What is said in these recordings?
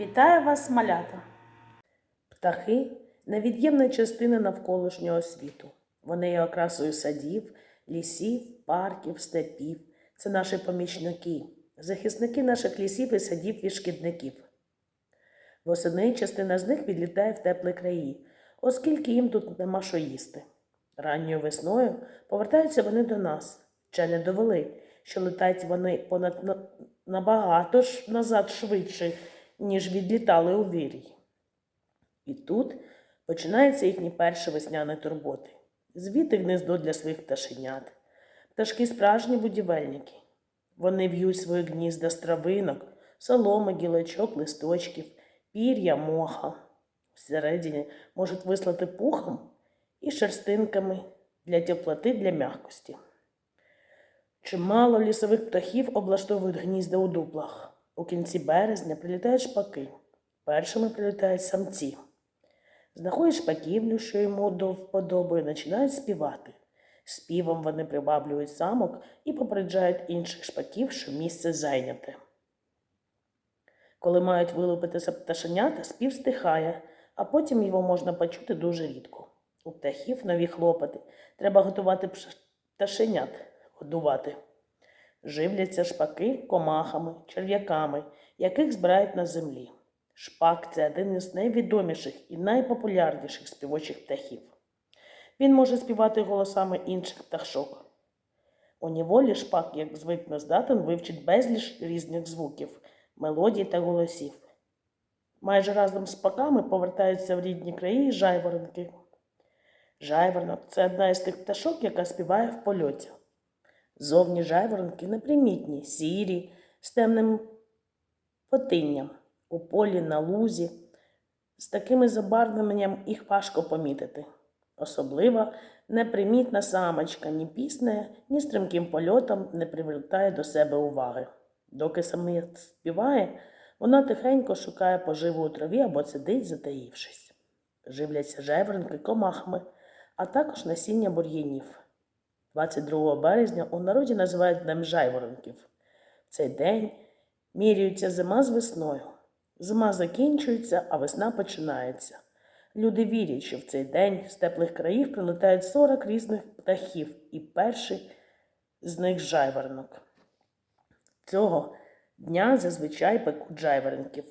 Вітаю вас, малята! Птахи невід'ємна частина навколишнього світу. Вони є окрасою садів, лісів, парків, степів. Це наші помічники, захисники наших лісів і садів від шкідників. Восени частина з них відлітає в теплі краї, оскільки їм тут нема що їсти. Ранньою весною повертаються вони до нас. Вчені довели, що летають вони понад набагато ж назад швидше, ніж відлітали у вирій. І тут починаються їхні перші весняні турботи. Звідти гнездо для своїх пташенят. Пташки справжні будівельники. Вони в'ють свої гнізда з травинок, соломи, гілочок, листочків, пір'я, моха. Всередині можуть вислати пухом і шерстинками для теплоти, для м'якості. Чимало лісових птахів облаштовують гнізда у дуплах. У кінці березня прилітають шпаки. Першими прилітають самці. Знаходять шпаківлю, що йому до вподоби, починають співати. Співом вони приваблюють самок і попереджають інших шпаків, що місце зайняте. Коли мають вилупитися пташенята, спів стихає, а потім його можна почути дуже рідко. У птахів нові хлопоти. Треба готувати пташенят, годувати. Живляться шпаки комахами, черв'яками, яких збирають на землі. Шпак це один із найвідоміших і найпопулярніших співочих птахів. Він може співати голосами інших пташок. У ніволі шпак, як звично здатен, вивчить безліч різних звуків, мелодій та голосів. Майже разом з шпаками повертаються в рідні краї жайворонки. Жайворонок це одна із тих пташок, яка співає в польоті. Зовні жайворонки непримітні, сірі, з темним потинням. У полі на лузі. З такими забарвленням їх важко помітити. Особливо непримітна самочка ні пісне, ні стрімким польотом не привертає до себе уваги. Доки самець співає, вона тихенько шукає поживу у траві або сидить, затаївшись. Живляться жайворонки комахами, а також насіння бур'янів. 22 березня у народі називають Днем жайворонків. В цей день міряються зима з весною. Зима закінчується, а весна починається. Люди вірять, що в цей день з теплих країв прилетають 40 різних птахів, і перший з них жайворонок. Цього дня зазвичай пекуть жайворонків.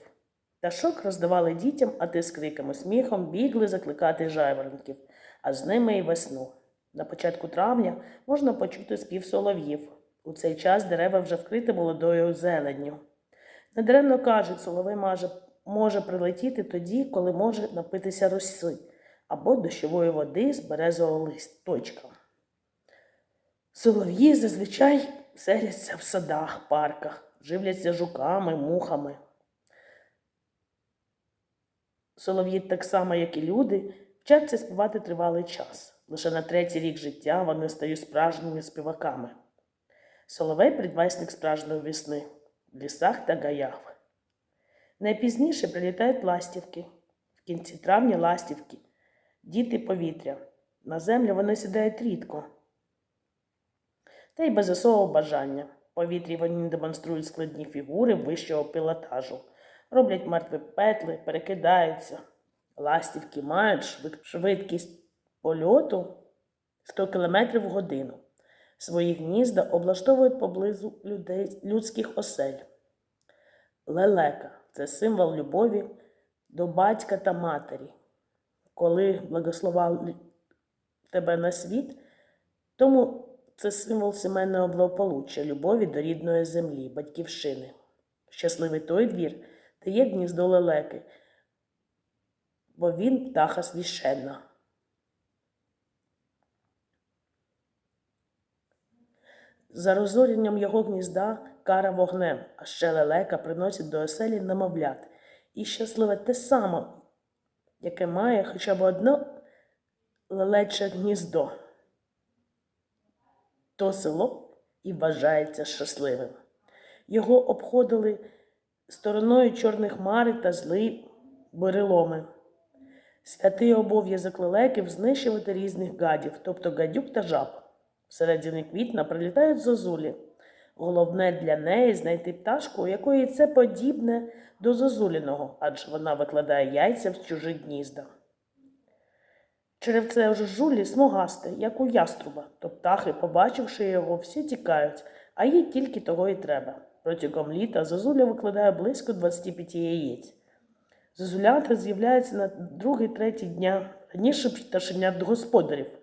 Пташок роздавали дітям, а ти з криками сміхом бігли закликати жайворонків, а з ними і весну. На початку травня можна почути спів солов'їв. У цей час дерева вже вкриті молодою зеленню. Недаремно кажуть, соловей може, може прилетіти тоді, коли може напитися роси або дощової води з березового листочка. Солов'ї зазвичай селяться в садах, парках, живляться жуками, мухами. Солов'ї, так само, як і люди, вчаться співати тривалий час. Лише на третій рік життя вони стають справжніми співаками. Соловей предвесник справжньої весни в лісах та гаях. Найпізніше прилітають ластівки. В кінці травня ластівки, діти повітря. На землю вони сідають рідко. Та й без особого бажання. Повітрі вони демонструють складні фігури вищого пілотажу, роблять мертві петли, перекидаються. Ластівки мають швид- швидкість польоту 100 км в годину. Свої гнізда облаштовують поблизу людей, людських осель. Лелека це символ любові до батька та матері. Коли благословав тебе на світ, тому це символ сімейного благополуччя, любові до рідної землі, батьківщини. Щасливий той двір дає гніздо лелеки, бо він птаха священна. За розорінням його гнізда кара вогнем, а ще лелека приносить до оселі немовлят. І щасливе те саме, яке має хоча б одне лелече гніздо. То село і вважається щасливим. Його обходили стороною чорних хмари та зли буреломи. Святий обов'язок лелеків знищувати різних гадів, тобто гадюк та жаб. Всередині квітня прилітають зозулі. Головне для неї знайти пташку, у якої це подібне до зозуліного, адже вона викладає яйця в чужі гнізда. Черевце жужулі смугасте, як у яструба, то птахи, побачивши його, всі тікають, а їй тільки того і треба. Протягом літа зозуля викладає близько 25 яєць. Зозулята з'являються на другий-третій дня, раніше пташенят господарів.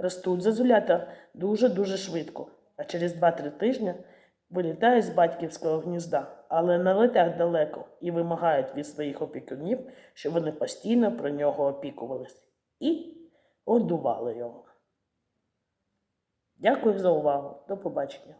Ростуть зазулята дуже-дуже швидко, а через 2-3 тижні вилітають з батьківського гнізда, але не летять далеко і вимагають від своїх опікунів, щоб вони постійно про нього опікувались і годували його. Дякую за увагу. До побачення.